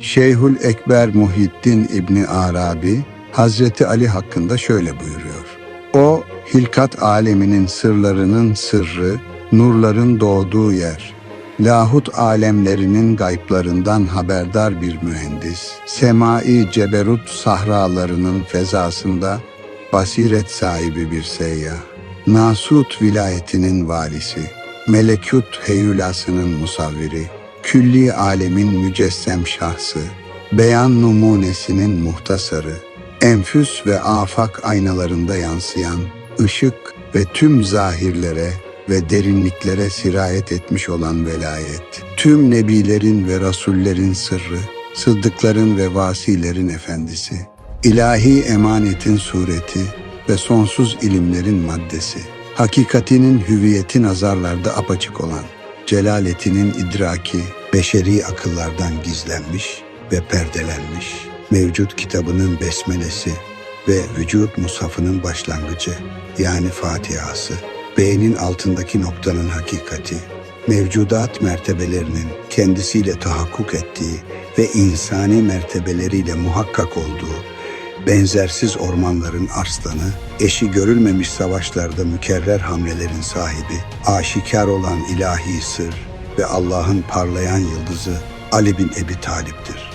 Şeyhül Ekber Muhyiddin İbni Arabi, Hazreti Ali hakkında şöyle buyuruyor. O, hilkat aleminin sırlarının sırrı, nurların doğduğu yer, lahut alemlerinin gayplarından haberdar bir mühendis, semai ceberut sahralarının fezasında basiret sahibi bir seyyah, Nasut vilayetinin valisi, melekut heyulasının musavviri, külli alemin mücessem şahsı, beyan numunesinin muhtasarı, enfüs ve afak aynalarında yansıyan ışık ve tüm zahirlere ve derinliklere sirayet etmiş olan velayet, tüm nebilerin ve rasullerin sırrı, sıddıkların ve vasilerin efendisi, ilahi emanetin sureti ve sonsuz ilimlerin maddesi, hakikatinin hüviyeti nazarlarda apaçık olan, celaletinin idraki, beşeri akıllardan gizlenmiş ve perdelenmiş, mevcut kitabının besmelesi ve vücut musafının başlangıcı yani Fatihası, beynin altındaki noktanın hakikati, mevcudat mertebelerinin kendisiyle tahakkuk ettiği ve insani mertebeleriyle muhakkak olduğu, benzersiz ormanların arslanı, eşi görülmemiş savaşlarda mükerrer hamlelerin sahibi, aşikar olan ilahi sır ve Allah'ın parlayan yıldızı Ali bin Ebi Talip'tir.